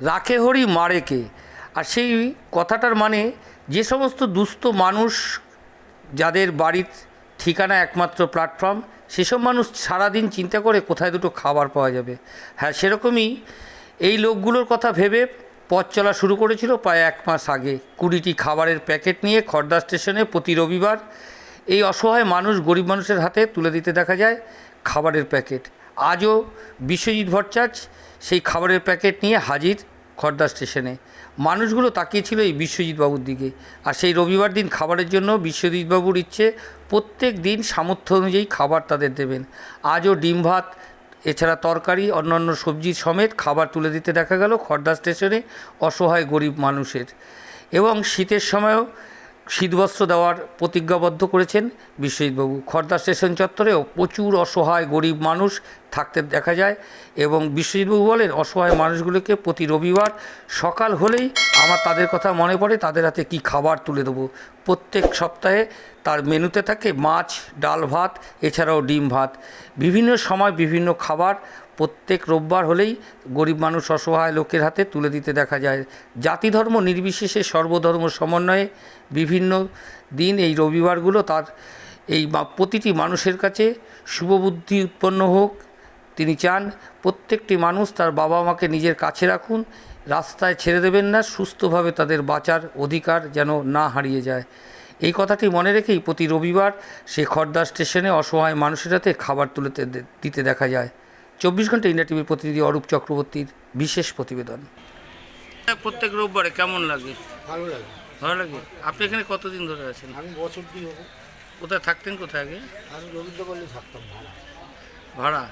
রাখে হরি, মারে কে? আর সেই কথাটার মানে যে সমস্ত দুস্থ মানুষ যাদের বাড়ির ঠিকানা একমাত্র প্ল্যাটফর্ম সেসব মানুষ সারাদিন চিন্তা করে কোথায় দুটো খাবার পাওয়া যাবে। হ্যাঁ সেরকমই এই লোকগুলোর কথা ভেবে পথ চলা শুরু করেছিল প্রায় এক মাস আগে। কুড়িটি খাবারের প্যাকেট নিয়ে খড়দা স্টেশনে প্রতি রবিবার এই অসহায় মানুষ, গরিব মানুষের হাতে তুলে দিতে দেখা যায় খাবারের প্যাকেট। আজও বিশ্বজিৎ ভট্টাচার্য সেই খাবারের প্যাকেট নিয়ে হাজির খড়দা স্টেশনে। মানুষগুলো তাকিয়েছিল এই বিশ্বজিৎ বাবুর দিকে। আর সেই রবিবার দিন খাবারের জন্য বিশ্বজিৎ বাবুর ইচ্ছে প্রত্যেক দিন সামর্থ্য অনুযায়ী খাবার তাদের দেবেন। আজও ডিম ভাত, এছাড়া তরকারি, অন্যান্য সবজি সমেত খাবার তুলে দিতে দেখা গেল খর্দা স্টেশনে অসহায় গরিব মানুষের। এবং শীতের সময়ও শীতবস্ত্র দেওয়ার প্রতিজ্ঞাবদ্ধ করেছেন। বিশ্বজিৎবাবু খর্দা স্টেশন চত্বরেও প্রচুর অসহায় গরিব মানুষ থাকতে দেখা যায় এবং বিশ্বজিৎবাবু বলেন, অসহায় মানুষগুলোকে প্রতি রবিবার সকাল হলেই আমার তাদের কথা মনে পড়ে, তাদের হাতে কি খাবার তুলে দেবো? প্রত্যেক সপ্তাহে তার মেনুতে থাকে মাছ, ডাল ভাত, এছাড়াও ডিম ভাত। বিভিন্ন সময় বিভিন্ন খাবার প্রত্যেক রোববার হলেই গরিব মানুষ অসহায় লোকের হাতে তুলে দিতে দেখা যায়। জাতি ধর্ম নির্বিশেষে সর্বধর্ম সমন্বয়ে বিভিন্ন দিন এই রবিবারগুলো তার এই প্রতিটি মানুষের কাছে শুভবুদ্ধি উৎপন্ন হোক। তিনি চান প্রত্যেকটি মানুষ তার বাবা মাকে নিজের কাছে রাখুন, রাস্তায় ছেড়ে দেবেন না, সুস্থভাবে তাদের বাঁচার অধিকার যেন না হারিয়ে যায়। এই কথাটি মনে রেখেই প্রতি রবিবার সে খড়দা স্টেশনে অসহায় মানুষের হাতে খাবার তুলে দিতে দেখা যায়। চব্বিশ ঘণ্টা ইন্ডিয়া টিভির প্রতিনিধি অরূপ চক্রবর্তীর বিশেষ প্রতিবেদন। প্রত্যেক রোববারে কেমন লাগে? ভালো লাগে। ভালো লাগে? আপনি এখানে কতদিন ধরে আছেন? আমি বছর দুই হব কোথায় থাকতেন কোথায় আগে? আমি রবীন্দ্রপল্লী থাকতাম ভাড়া। ভাড়া?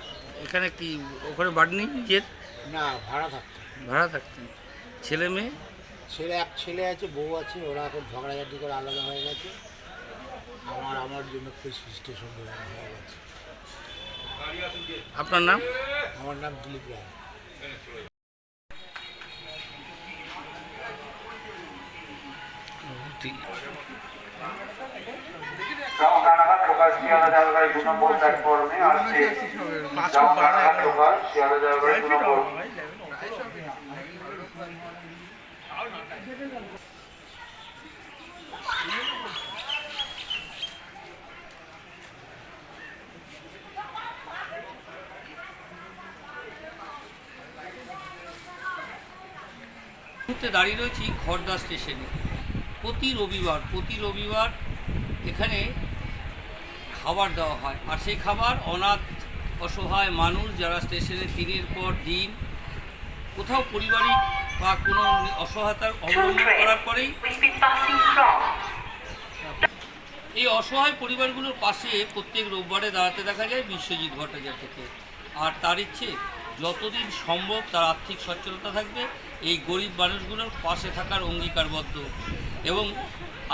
এখানে কি ওখানে বাড়ি নেই নিজের? না ভাড়া থাকতাম ভাড়া থাকতেন। ছেলে মেয়ে? ছেলে এক ছেলে আছে বউ আছে ওরা এখন ঝগড়াঝাটি করে আলাদা হয়ে গেছে। আমার আমার জন্য খুব স্টেশন হয়ে গেছে। আপনার নাম আমার নাম দিলীপ রায় রানাঘাট লোকাল শিয়ালদা জলপাইগুড়ি দু নম্বর প্ল্যাটফর্মে আসছে রানাঘাট লোকাল শিয়ালদা জলপাইগুড়ি দু নম্বর মুহূর্তে দাঁড়িয়ে রয়েছি খড়দা স্টেশনে। প্রতি রবিবার প্রতি রবিবার এখানে খাবার দেওয়া হয়। আর সেই খাবার অনাথ অসহায় মানুষ যারা স্টেশনে দিনের পর দিন কোথাও পারিবারিক বা কোনো অসহায়তার অবলম্বন করার পরেই. এই অসহায় পরিবারগুলোর পাশে প্রত্যেক রোববারে দাঁড়াতে দেখা যায় বিশ্বজিৎ ভট্টাচার্যকে। আর তার ইচ্ছে যতদিন সম্ভব তার আর্থিক সচ্ছলতা থাকবে এই গরিব মানুষগুলোর পাশে থাকার অঙ্গীকারবদ্ধ। এবং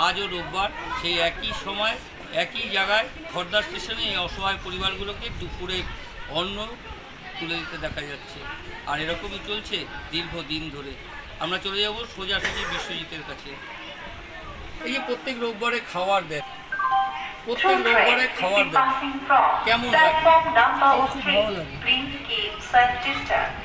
আজও রোববার সেই একই সময় একই জায়গায় খড়দা স্টেশনে এই অসহায় পরিবারগুলোকে দুপুরে অন্ন তুলে দিতে দেখা যাচ্ছে। আর এরকমই চলছে দীর্ঘদিন ধরে। আমরা চলে যাব সোজাসুজি বিশ্বজিতের কাছে। এই যে প্রত্যেক রোববারে খাবার দেয় প্রত্যেক রোববারে খাবার দেয় কেমন লাগে?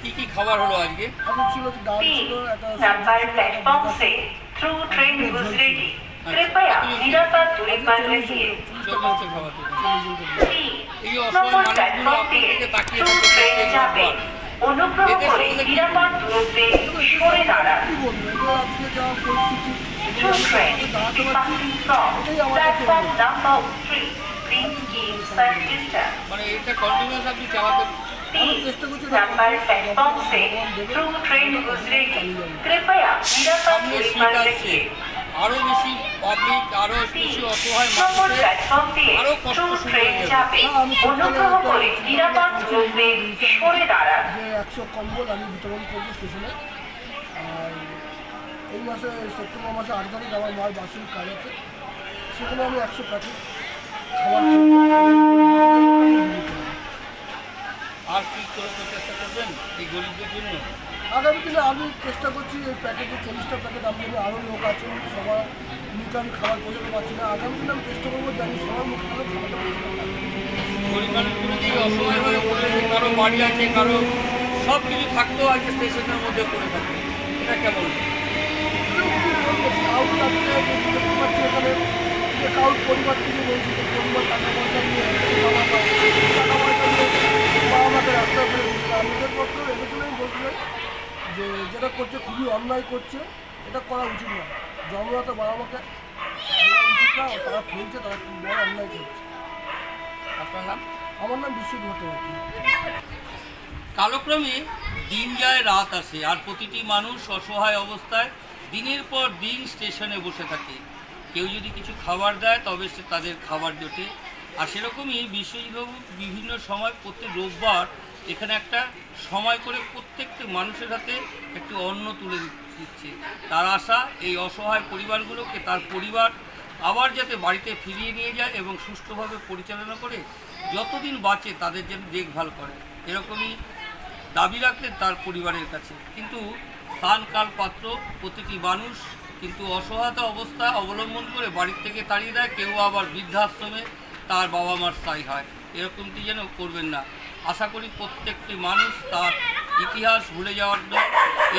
কি কি খাবার হলো আজকে এখন ছিল তো ডাল तीन ছিল একটা नंबर प्लेटफॉर्म से थ्रू ट्रेन गुजरेगी कृपया निरापद दूरी पर रहिए চল্লিশটা খাবার দিল। तीन এই অসহায় নম্বর মানুষগুলো প্ল্যাটফর্ম আপনার দিয়ে দিকে তাকিয়ে থ্রু থাকে ট্রেন প্রত্যেক যাবে রোববার। অনুগ্রহ এদের করে সঙ্গে কি- নিরাপদ দূরত্বে সরে দাঁড়ান কি বলবো এগুলো আজকে যা পরিস্থিতি Two এগুলো trains আমি will দাঁড়াতে be পারছি passing from এটাই আমার কাছে platform number three, Prince Gate, St. Distance. মানে এটা কন্টিনিউয়াস আপনি চালাতে আমি চেষ্টা করছি नंबर प्लेटफॉर्म से थ्रू ट्रेन गुजरेगी कृपया निरापद সামনে दूरी শীত पर আসছে रहिए আরও বেশি পাবলিক আরও বেশি অসহায় নম্বর মানুষের প্ল্যাটফর্ম দিয়ে আরো কষ্ট থ্রু শুরু ট্রেন হয়ে যাবে হ্যাঁ, আমি সকালে অনুগ্রহ একটা- করে নিরাপদ দূরত্বে সরে দাঁড়ান যে একশো কম্বল আমি বিতরণ করবো স্টেশনে আর এই মাসে সেপ্টেম্বর মাসে আট তারিখ আমার মায়ের বার্ষিক কাজ আছে সেখানে আমি একশো প্যাকেট খাবার আমি চেষ্টা করছি এই প্যাকেটে চল্লিশটা প্যাকেট যদি আরও লোক আছে সবার মুখে আমি খাবার পৌঁছাতে পারছি না। আগামী দিনে আমি চেষ্টা করব যে আমি সবার মুখে করে হয়ে বাড়ি আছে কারও সব কিছু থাকতেও আজকে স্টেশনের মধ্যে পড়ে থাকে। বিষয়টা কেমন? পাচ্ছি কাউর পরিবার থেকে বঞ্চিত পরিবার টাকা পয়সা নিয়ে বাবা মা টাকা পয়সা নিয়ে বাবা মাকে রাস্তায় ফেলে দিচ্ছে আর নিজের পক্ষে এরকম আমি বলতে চাই যে যেটা করছে খুবই অন্যায় করছে, এটা করা উচিত না জন্মদাতা বাবা মাকে উচিত না তারা ফেলছে তারা খুব বড় অন্যায় করছে। আপনার নাম? আমার নাম বিশ্বজিৎ ভট্টাচার্য। কালক্রমে দিন যায়, রাত আসে, আর প্রতিটি মানুষ অসহায় অবস্থায় দিনের পর দিন স্টেশনে বসে থাকে। কেউ যদি কিছু খাবার দেয়, তবে সে তাদের খাবার জোটে। আর সেরকমই বিশ্বজিৎবাবু বিভিন্ন সময় প্রত্যেক রোববার এখানে একটা সময় করে প্রত্যেকটি মানুষের হাতে একটু অন্ন তুলে দিচ্ছে। তার আশা এই অসহায় পরিবারগুলোকে, তার পরিবার আবার যাতে বাড়িতে ফিরিয়ে নিয়ে যায় এবং সুষ্ঠুভাবে পরিচালনা করে, যতদিন বাঁচে তাদের যেন দেখভাল করে। এরকমই দাবি রাখলেন তার পরিবারের কাছে। কিন্তু স্থান কাল পাত্র, প্রতিটি মানুষ কিন্তু অসহায়তা অবস্থা অবলম্বন করে বাড়ির থেকে তাড়িয়ে দেয়। কেউ আবার বৃদ্ধাশ্রমে তার বাবা মার স্থায়ী হয়। এরকমটি যেন করবেন না। আশা করি প্রত্যেকটি মানুষ তার ইতিহাস ভুলে যাওয়ার নয়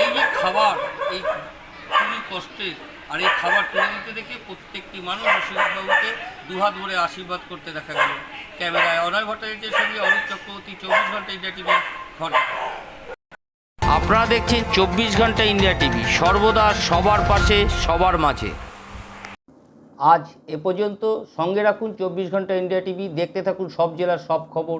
এই যে খাবার এই খুবই কষ্টের আর এই খাবার তুলে দিতে দেখে প্রত্যেকটি মানুষ বিশ্বজিৎবাবুকে দুহাত ভরে আশীর্বাদ করতে দেখা গেল। ক্যামেরায় অনয় ভট্টাচার্যের সঙ্গে অরূপ চক্রবর্তী চব্বিশ ঘণ্টা ইন্ডিয়া টিভি ঘর আপনারা দেখছেন চব্বিশ ঘণ্টা ইন্ডিয়া টিভি সর্বদা সবার পাশে সবার মাঝে। আজ এ পর্যন্ত সঙ্গে রাখুন চব্বিশ ঘণ্টা ইন্ডিয়া টিভি দেখতে থাকুন সব জেলার সব খবর।